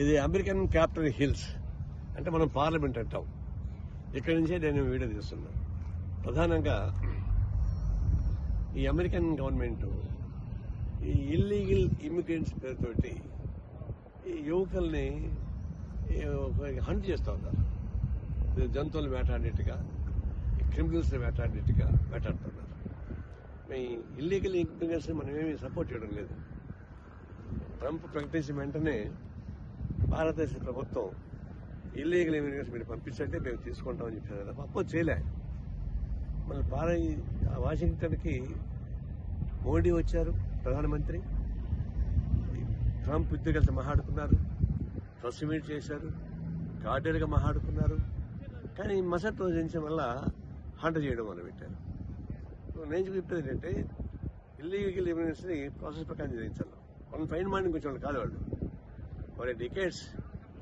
ఇది American capital hills. అంటే మనం పార్లమెంట్ అంటాం. ఇక్కడి నుంచే నేను వీడియో తీస్తున్నాను ప్రధానంగా ఈ అమెరికన్ గవర్నమెంట్ ఈ ఇల్లీగల్ ఇమిగ్రెంట్స్ పేరుతోటి ఈ యువకుల్ని హంట్ చేస్తూ ఉన్నారు. జంతువులు వేటాడినట్టుగా క్రిమినల్స్ని వేటాడినట్టుగా వేటాడుతున్నారు. మీ ఇల్లీగల్ ఇమిగ్రెంట్స్ని మనం ఏమీ సపోర్ట్ చేయడం లేదు. ట్రంప్ ప్రకటించిన వెంటనే భారతదేశ ప్రభుత్వం ఇల్లీగల్ ఇమిగ్రెంట్స్ మీరు పంపించంటే మేము తీసుకుంటామని చెప్పారు కదా. అప్పుడు చేయలే. మళ్ళీ భారత వాషింగ్టన్కి మోడీ వచ్చారు ప్రధానమంత్రి. ట్రంప్ ఉద్యోగులతో మహాడుకున్నారు. ప్రెస్ మీట్ చేశారు గార్డెన్గా మహాడుకున్నారు. కానీ మసట్ రోజు నుంచి వల్ల హంట చేయడం మొదలుపెట్టారు. నేను చెప్పేది ఏంటంటే ఇల్లీగల్ ఇమిగ్రెంట్స్ని ప్రాసెస్ ప్రకారం చేయించాలి. వాళ్ళని ఫైన్ మార్నింగ్ కొంచెం వాళ్ళు కాదు వాళ్ళు. వాళ్ళ డికేట్స్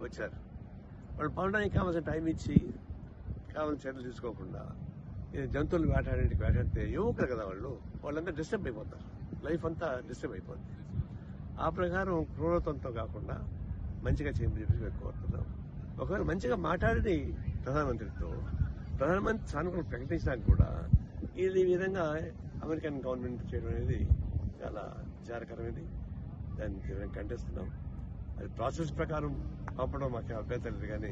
వచ్చారు. వాళ్ళు పండడానికి కావాల్సిన టైం ఇచ్చి కావాల్సిన చర్యలు తీసుకోకుండా జంతువులు వేటాడేటికి వేటాడితే యువకులు కదా వాళ్ళు? వాళ్ళంతా డిస్టర్బ్ అయిపోతారు. లైఫ్ అంతా డిస్టర్బ్ అయిపోతుంది ఆ ప్రకారం క్రూరత్వంతో కాకుండా మంచిగా చేయమని చెప్పి మేము కోరుతున్నాం. ఒకవేళ మంచిగా మాట్లాడి ప్రధానమంత్రితో ప్రధానమంత్రి సానుకూలం ప్రకటించడానికి కూడా ఇది ఈ విధంగా అమెరికన్ గవర్నమెంట్ చేయడం అనేది చాలా విచారకరమైనది దాన్ని కంటిస్తున్నాం ఖండిస్తున్నాం. అది ప్రాసెస్ ప్రకారం పంపడం మాకు అభ్యంతరం లేదు కానీ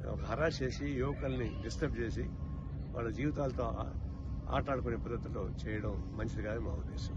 ఒక హరాస్ చేసి యువకుల్ని డిస్టర్బ్ చేసి వాళ్ళ జీవితాలతో ఆటాడుకునే పద్ధతిలో చేయడం మంచిది కాదని మా ఉద్దేశం.